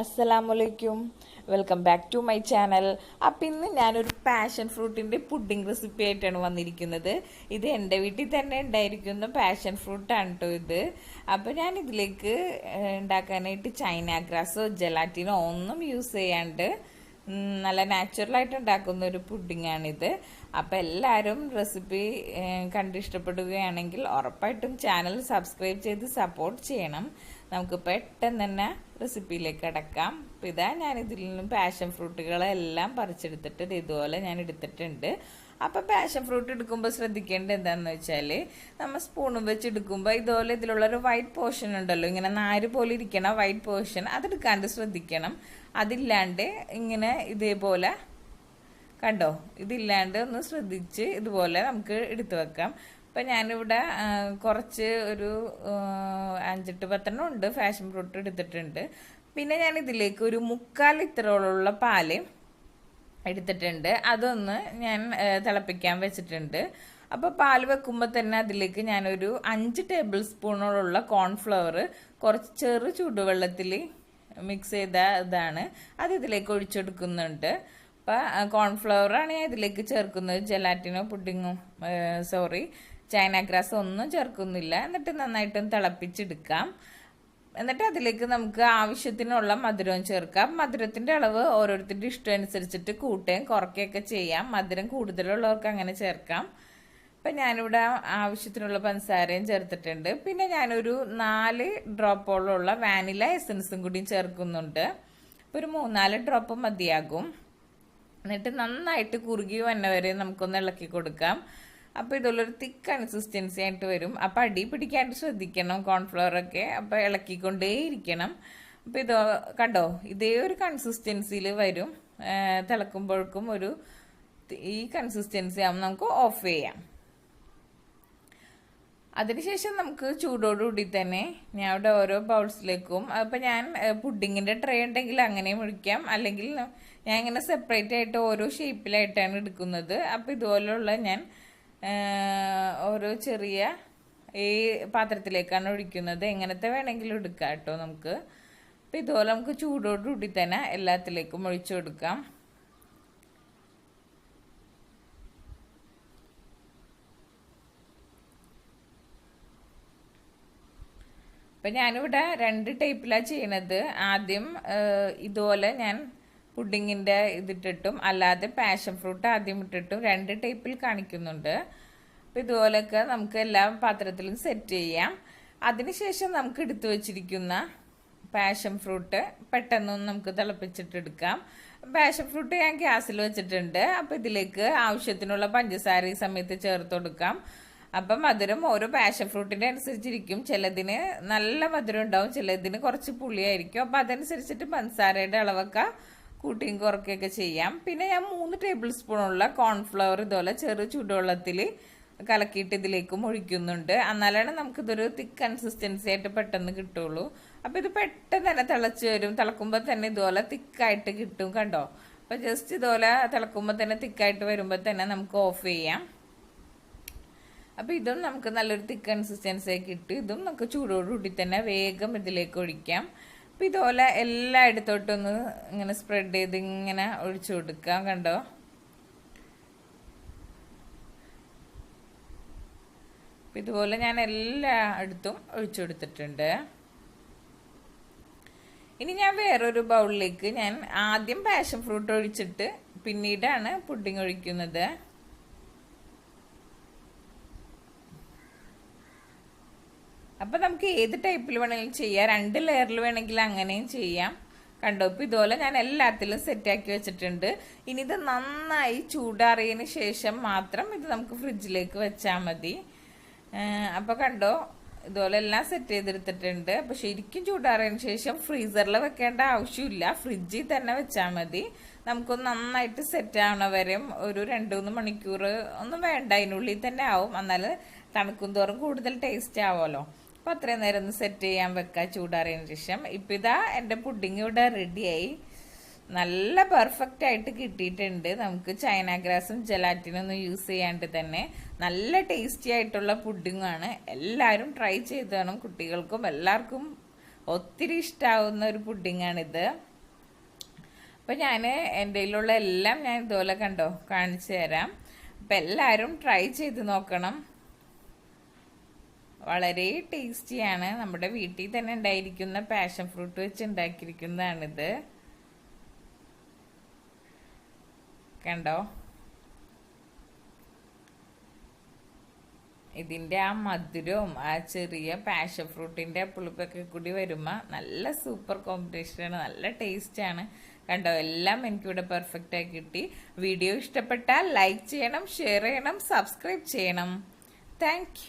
അസ്സലാമലൈക്കും welcome back to my channel അപ്പം ഇന്ന് ഞാനൊരു പാഷൻ ഫ്രൂട്ടിന്റെ പുഡിംഗ് റെസിപ്പി ആയിട്ടാണ് വന്നിരിക്കുന്നത്. ഇത് എന്റെ വീട്ടിൽ തന്നെ ഉണ്ടായിരിക്കുന്ന പാഷൻ ഫ്രൂട്ടാണ് കേട്ടോ ഇത്. അപ്പോൾ ഞാൻ ഇതിലേക്ക് ഉണ്ടാക്കാനായിട്ട് ചൈന ഗ്രാസോ ജലാറ്റിനോ ഒന്നും യൂസ് ചെയ്യാണ്ട് നല്ല നാച്ചുറലായിട്ട് ഉണ്ടാക്കുന്ന ഒരു പുഡിങ്ങാണിത് അപ്പം എല്ലാവരും റെസിപ്പി കണ്ട് ഇഷ്ടപ്പെടുകയാണെങ്കിൽ ഉറപ്പായിട്ടും ചാനൽ സബ്സ്ക്രൈബ് ചെയ്ത് സപ്പോർട്ട് ചെയ്യണം. നമുക്ക് പെട്ടെന്ന് തന്നെ റെസിപ്പിയിലേക്ക് അടക്കാം അപ്പം ഇതാ ഞാനിതിൽ നിന്നും പാഷൻ ഫ്രൂട്ടുകളെല്ലാം പറിച്ചെടുത്തിട്ട് ഇത് ഇതുപോലെ ഞാൻ എടുത്തിട്ടുണ്ട്. അപ്പം പാഷൻ ഫ്രൂട്ട് എടുക്കുമ്പോൾ ശ്രദ്ധിക്കേണ്ടത് എന്താണെന്ന് വെച്ചാൽ നമ്മൾ സ്പൂണും വെച്ച് എടുക്കുമ്പോൾ ഇതുപോലെ ഇതിലുള്ളൊരു വൈറ്റ് പോർഷൻ ഉണ്ടല്ലോ ഇങ്ങനെ നാര് പോലെ ഇരിക്കണ വൈറ്റ് പോർഷൻ അതെടുക്കാണ്ട് ശ്രദ്ധിക്കണം. അതില്ലാണ്ട് ഇങ്ങനെ ഇതേപോലെ കണ്ടോ? ഇതില്ലാണ്ട് ഒന്ന് ശ്രദ്ധിച്ച് ഇതുപോലെ നമുക്ക് എടുത്തു വെക്കാം. അപ്പം ഞാനിവിടെ കുറച്ച് ഒരു അഞ്ചെട്ട് പത്തെണ്ണം ഉണ്ട് ഫാഷൻ ഫ്രൂട്ട് എടുത്തിട്ടുണ്ട്. പിന്നെ ഞാൻ ഇതിലേക്ക് ഒരു മുക്കാൽ ഇത്രയോളമുള്ള പാൽ എടുത്തിട്ടുണ്ട്. അതൊന്ന് ഞാൻ തിളപ്പിക്കാൻ വെച്ചിട്ടുണ്ട്. അപ്പോൾ പാൽ വെക്കുമ്പോൾ തന്നെ അതിലേക്ക് ഞാനൊരു അഞ്ച് ടേബിൾ സ്പൂണോടുള്ള കോൺഫ്ലവർ കുറച്ച് ചെറു ചൂടുവെള്ളത്തിൽ മിക്സ് ചെയ്ത ഇതാണ്. അത് ഇതിലേക്ക് ഒഴിച്ചെടുക്കുന്നുണ്ട്. അപ്പം കോൺഫ്ലവറാണ് ഞാൻ ഇതിലേക്ക് ചേർക്കുന്നത്. ജെലാറ്റിനോ പുഡിങ്ങോ സോറി ചൈന ഗ്രാസ് ഒന്നും ചേർക്കുന്നില്ല. എന്നിട്ട് നന്നായിട്ടൊന്ന് തിളപ്പിച്ചെടുക്കാം. എന്നിട്ട് അതിലേക്ക് നമുക്ക് ആവശ്യത്തിനുള്ള മധുരവും ചേർക്കാം. മധുരത്തിന്റെ അളവ് ഓരോരുത്തരുടെ ഇഷ്ടം അനുസരിച്ചിട്ട് കൂട്ടുകയും കുറയ്ക്കുകയൊക്കെ ചെയ്യാം. മധുരം കൂടുതലുള്ളവർക്ക് അങ്ങനെ ചേർക്കാം. ഇപ്പം ഞാനിവിടെ ആവശ്യത്തിനുള്ള പഞ്ചസാരയും ചേർത്തിട്ടുണ്ട്. പിന്നെ ഞാനൊരു നാല് ഡ്രോപ്പോളുള്ള വാനില എസൻസും കൂടിയും ചേർക്കുന്നുണ്ട്. അപ്പോൾ ഒരു മൂന്നാൽ ഡ്രോപ്പ് മതിയാകും. എന്നിട്ട് നന്നായിട്ട് കുറുകി വന്നവരെ നമുക്കൊന്ന് ഇളക്കി കൊടുക്കാം. അപ്പോൾ ഇതുള്ളൊരു തിക്ക് കൺസിസ്റ്റൻസി ആയിട്ട് വരും. അപ്പോൾ അടി പിടിക്കാണ്ട് ശ്രദ്ധിക്കണം കോൺഫ്ലവർ ഒക്കെ അപ്പോൾ ഇളക്കിക്കൊണ്ടേ ഇരിക്കണം അപ്പോൾ ഇത് കണ്ടോ ഇതേ ഒരു കൺസിസ്റ്റൻസിയിൽ വരും. തിളക്കുമ്പോഴേക്കും ഒരു ഈ കൺസിസ്റ്റൻസി ആകുമ്പോൾ നമുക്ക് ഓഫ് ചെയ്യാം. അതിനുശേഷം നമുക്ക് ചൂടോടുകൂടി തന്നെ ഞാൻ ഇവിടെ ഓരോ ബൗൾസിലേക്കും അപ്പോൾ ഞാൻ പുഡിങ്ങിന്റെ ട്രേ ഉണ്ടെങ്കിൽ അങ്ങനെയും ഒഴിക്കാം. അല്ലെങ്കിൽ ഞാൻ ഇങ്ങനെ സെപ്പറേറ്റ് ആയിട്ട് ഓരോ ഷേപ്പിലായിട്ടാണ് എടുക്കുന്നത്. അപ്പോൾ ഇതുപോലെയുള്ള ഞാൻ ഓരോ ചെറിയ ഈ പാത്രത്തിലേക്കാണ് ഒഴിക്കുന്നത്. എങ്ങനത്തെ വേണമെങ്കിലും എടുക്കാം കേട്ടോ നമുക്ക്. അപ്പം ഇതുപോലെ നമുക്ക് ചൂടോടുകൂടി തന്നെ എല്ലാത്തിലേക്കും ഒഴിച്ചു കൊടുക്കാം. അപ്പം ഞാനിവിടെ രണ്ട് ടൈപ്പിലാണ് ചെയ്യണത്. ആദ്യം ഇതുപോലെ ഞാൻ പുഡിങ്ങിന്റെ ഇതിട്ടിട്ടും അല്ലാതെ പാഷൻ ഫ്രൂട്ട് ആദ്യം ഇട്ടിട്ടും രണ്ട് ടൈപ്പിൽ കാണിക്കുന്നുണ്ട്. അപ്പോൾ ഇതുപോലെയൊക്കെ നമുക്ക് എല്ലാ പാത്രത്തിലും സെറ്റ് ചെയ്യാം. അതിനുശേഷം നമുക്ക് എടുത്തു വച്ചിരിക്കുന്ന പാഷൻ ഫ്രൂട്ട് പെട്ടെന്നൊന്ന് നമുക്ക് തിളപ്പിച്ചിട്ടെടുക്കാം പാഷൻ ഫ്രൂട്ട് ഞാൻ ഗ്യാസിൽ വെച്ചിട്ടുണ്ട്. അപ്പം ഇതിലേക്ക് ആവശ്യത്തിനുള്ള പഞ്ചസാര ഈ സമയത്ത് ചേർത്ത് കൊടുക്കാം. അപ്പം മധുരം ഓരോ പാഷൻ ഫ്രൂട്ടിന്റെ അനുസരിച്ചിരിക്കും. ചിലതിന് നല്ല മധുരം ഉണ്ടാവും ചിലതിന് കുറച്ച് പുളിയായിരിക്കും. അപ്പം അതനുസരിച്ചിട്ട് പഞ്ചസാരയുടെ അളവൊക്കെ കൂട്ടിയും കുറക്കുകയൊക്കെ ചെയ്യാം. പിന്നെ ഞാൻ മൂന്ന് ടേബിൾ സ്പൂണുള്ള കോൺഫ്ലവർ ഇതുപോലെ ചെറു ചൂടുവെള്ളത്തിൽ കലക്കിയിട്ട് ഇതിലേക്ക് ഒഴിക്കുന്നുണ്ട്. എന്നാലാണ് നമുക്കിതൊരു തിക്ക് കൺസിസ്റ്റൻസി ആയിട്ട് പെട്ടെന്ന് കിട്ടുള്ളൂ. അപ്പോൾ ഇത് പെട്ടെന്ന് തന്നെ തിളച്ച് വരും. തിളക്കുമ്പോൾ തന്നെ ഇതുപോലെ തിക്കായിട്ട് കിട്ടും കണ്ടോ? അപ്പോൾ ജസ്റ്റ് ഇതുപോലെ തിളക്കുമ്പോൾ തന്നെ തിക്കായിട്ട് വരുമ്പോൾ തന്നെ നമുക്ക് ഓഫ് ചെയ്യാം. അപ്പോൾ ഇതും നമുക്ക് നല്ലൊരു തിക്ക് കൺസിസ്റ്റൻസി കിട്ടും. ഇതും നമുക്ക് ചൂടോടുകൂടി തന്നെ വേഗം ഇതിലേക്ക് ഒഴിക്കാം. അപ്പോൾ ഇതുപോലെ എല്ലാ ഇടത്തോട്ടൊന്ന് ഇങ്ങനെ സ്പ്രെഡ് ചെയ്ത് ഇങ്ങനെ ഒഴിച്ചു കൊടുക്കാം കണ്ടോ? ഇതുപോലെ ഞാൻ എല്ലായിടത്തും ഒഴിച്ചു കൊടുത്തിട്ടുണ്ട്. ഇനി ഞാൻ വേറൊരു ബൗളിലേക്ക് ഞാൻ ആദ്യം പാഷൻ ഫ്രൂട്ട് ഒഴിച്ചിട്ട് പിന്നീടാണ് പുഡിംഗ് ഒഴിക്കുന്നത്. അപ്പൊ നമുക്ക് ഏത് ടൈപ്പിൽ വേണമെങ്കിലും ചെയ്യാം. രണ്ട് ലെയറിൽ വേണമെങ്കിൽ അങ്ങനെയും ചെയ്യാം. കണ്ടോ? ഇപ്പോൾ ഇതുപോലെ ഞാൻ എല്ലാത്തിലും സെറ്റാക്കി വെച്ചിട്ടുണ്ട്. ഇനി ഇത് നന്നായി ചൂടാറിയതിന് ശേഷം മാത്രം ഇത് നമുക്ക് ഫ്രിഡ്ജിലേക്ക് വെച്ചാൽ മതി. അപ്പോൾ കണ്ടോ? ഇതുപോലെ എല്ലാം സെറ്റ് ചെയ്തെടുത്തിട്ടുണ്ട്. അപ്പോൾ ശരിക്കും ചൂടാറിയതിന് ശേഷം ഫ്രീസറിൽ വെക്കേണ്ട ആവശ്യമില്ല. ഫ്രിഡ്ജിൽ തന്നെ വെച്ചാൽ മതി. നമുക്കൊന്ന് നന്നായിട്ട് സെറ്റ് ആവണ വരെ ഒരു രണ്ട് മൂന്ന് മണിക്കൂർ ഒന്നും വേണ്ട. അതിനുള്ളിൽ തന്നെ ആവും. എന്നാൽ തണുക്കും തോറും കൂടുതൽ ടേസ്റ്റ് ആവുമല്ലോ. അപ്പൊ അത്രയും നേരം ഒന്ന് സെറ്റ് ചെയ്യാൻ വെക്കുക ചൂടാറിയതിന് ശേഷം. ഇപ്പം ഇതാ എന്റെ പുഡിങ് ഇവിടെ റെഡിയായി നല്ല പെർഫെക്റ്റ് ആയിട്ട് കിട്ടിയിട്ടുണ്ട്. നമുക്ക് ചൈന ഗ്രാസും ജലാറ്റിനും ഒന്നും യൂസ് ചെയ്യാണ്ട് തന്നെ നല്ല ടേസ്റ്റി ആയിട്ടുള്ള പുഡിങ്ങാണ് എല്ലാവരും ട്രൈ ചെയ്ത് വേണം കുട്ടികൾക്കും എല്ലാവർക്കും ഒത്തിരി ഇഷ്ടാവുന്ന ഒരു പുഡിങ്ങാണിത് അപ്പം ഞാൻ എന്റെ കയ്യിലുള്ള എല്ലാം ഞാൻ ഇതുപോലെ കണ്ടോ കാണിച്ചു തരാം. അപ്പം എല്ലാവരും ട്രൈ ചെയ്ത് നോക്കണം. വളരെ ടേസ്റ്റിയാണ്. നമ്മുടെ വീട്ടിൽ തന്നെ ഉണ്ടായിരിക്കുന്ന പാഷൻ ഫ്രൂട്ട് വെച്ച് ഉണ്ടാക്കിയിരിക്കുന്നതാണിത്. കണ്ടോ? ഇതിന്റെ ആ മധുരവും ആ ചെറിയ പാഷൻ ഫ്രൂട്ടിന്റെ പുളിപ്പൊക്കെ കൂടി വരുമ്പോൾ നല്ല സൂപ്പർ കോമ്പിനേഷനാണ് നല്ല ടേസ്റ്റാണ് കണ്ടോ? എല്ലാം എനിക്കിവിടെ പെർഫെക്റ്റ് ആയി കിട്ടി. വീഡിയോ ഇഷ്ടപ്പെട്ടാൽ ലൈക്ക് ചെയ്യണം ഷെയർ ചെയ്യണം സബ്സ്ക്രൈബ് ചെയ്യണം. താങ്ക്